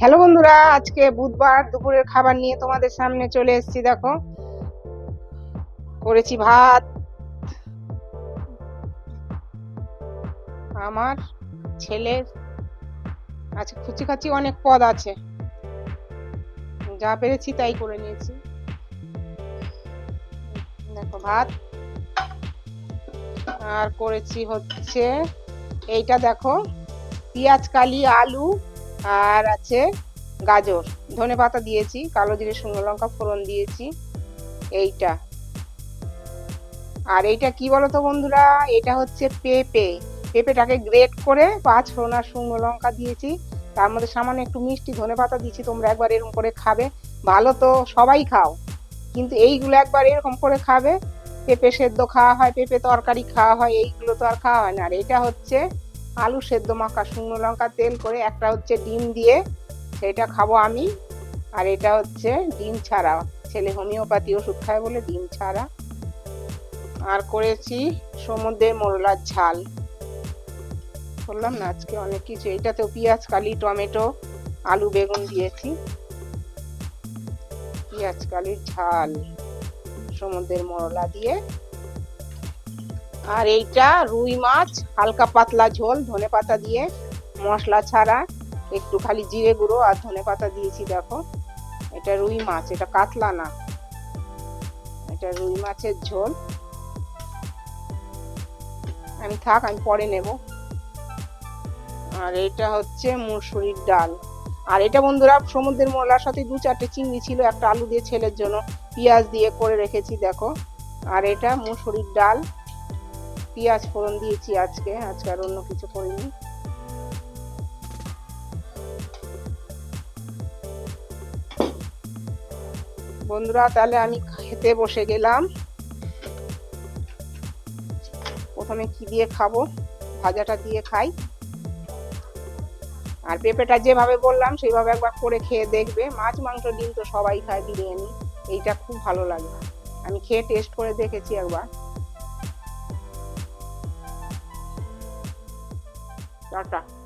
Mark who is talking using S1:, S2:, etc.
S1: Hello বন্ধুরা, আজকে বুধবার দুপুরের খাবার নিয়ে তোমাদের সামনে চলে এসেছি, দেখো। করেছি ভাত, আমার ছেলের আচ্ছা খুচি খাচি অনেক পদ আছে। যা পেরেছি তাই করে নিয়েছি। দেখো ভাত, আর করেছি হচ্ছে এইটা দেখো, পেঁয়াজ, কালি, আলু আর আছে গাজর। ধনে পাতা দিয়েছি, কালো জিরে, শুকনো লঙ্কা, ফোড়ন দিয়েছি। এইটা। আর এইটা কি বলতো বন্ধুরা? এটা হচ্ছে পেঁপে। পেঁপেটাকে গ্রেট করে পাঁচ ফোড়ন আর শুকনো লঙ্কা দিয়েছি। তার মধ্যে সামান্য একটু মিষ্টি ধনে পাতা দিয়েছি, তোমরা একবার এরকম করে খাবে। ভালো তো সবাই খাও। কিন্তু এইগুলো একবার এরকম করে খাবে। পেঁপে সেদ্ধ খাওয়া হয়, পেঁপে তরকারি খাওয়া হয়, এইগুলো তো আর খাওয়া হয় না। আর এটা হচ্ছে আলু সেদ্ধ মাখা, শুকনো লঙ্কা, তেল করে একটা হচ্ছে ডিম দিয়ে সেটা খাব আমি। আর এটা হচ্ছে ডিম ছাড়া। ছেলে হোমিওপ্যাথি ওষুধ খায় বলে ডিম ছাড়া। আর করেছি সমুদ্রের মোরলার ঝাল। বললাম না, আজকে অনেক কিছু। এটাতেও পেঁয়াজ, কালি, টমেটো, আলু, বেগুন দিয়েছি। পেঁয়াজ, কালির ঝাল সমুদ্রের মোরলা দিয়ে। আর এইটা রুই মাছ, হালকা পাতলা ঝোল, ধনে পাতা দিয়ে, মশলা ছাড়া, একটু খালি জিরে গুঁড়ো আর ধনে পাতা দিয়েছি, দেখো। এটা রুই মাছ, এটা কাতলা না। এটা রুই মাছের ঝোল। আমি থাক, আমি পরে নেব। আর এটা হচ্ছে মুসুরির ডাল। আর এটা বন্ধুরা, সমুদ্রের মোলার সাথে দু চারটে চিংড়ি ছিল, একটা আলু দিয়ে ছেলের জন্য, পেঁয়াজ দিয়ে করে রেখেছি, দেখো। আর এটা মুসুরির ডাল। পেঁয়াজ ফোড়ন দিয়েছি আজকে আজকে আর অন্য কিছু করিনি। বন্ধুরা, তাহলে আমি খেতে বসে গেলাম। প্রথমে কি দিয়ে খাব? ভাজাটা দিয়ে খাই। আর পেঁপেটা যেভাবে বললাম, সেইভাবে একবার করে খেয়ে দেখবে। মাছ, মাংস, ডিম তো সবাই খায় বিরিয়ানি। এইটা খুব ভালো লাগে। আমি খেয়ে টেস্ট করে দেখেছি একবার। さん